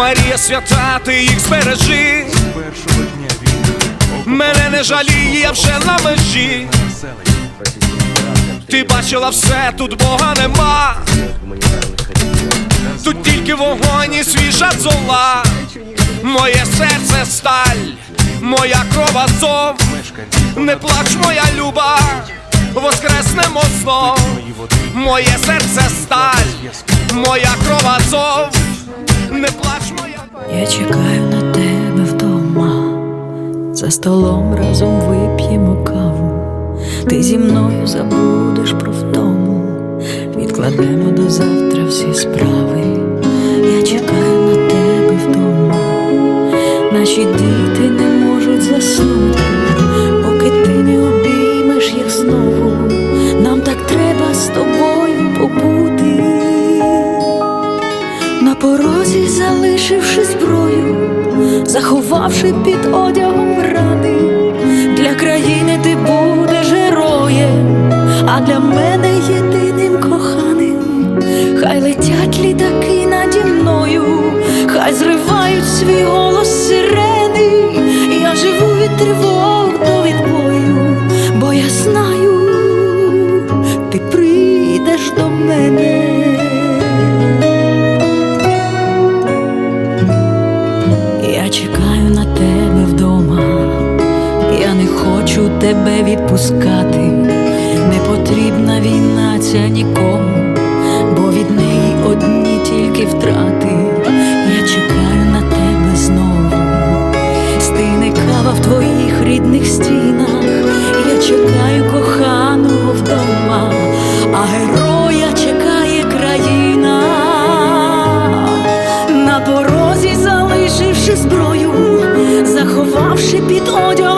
Марія свята, ти їх збережи. першого дня війни Мене не жаліє, я вже на межі. Ти бачила все, тут Бога нема. Тут тільки вогонь і свіжа зола. Моє серце сталь, моя кров азов. Не плач, моя люба, воскреснемо знов. Моє серце сталь, моя кров азов. Не плач, моя. Я чекаю на тебе вдома, за столом разом вип'ємо каву. Ти зі мною забудеш про втому, відкладемо до завтра всі справи. Я чекаю на тебе вдома, наші діти не можуть заснути, порозі залишивши зброю, заховавши під одягом рани, для країни ти будеш героєм, а для мене єдиним коханим. Хай летять літаки наді мною, хай зривають свій голос сирени. Я живу від тривог до відбою, бо я знаю, ти прийдеш до мене. Чекаю на тебе вдома, я не хочу тебе відпускати, не потрібна війна ця нікому, бо від неї одні тільки втрати. 别多想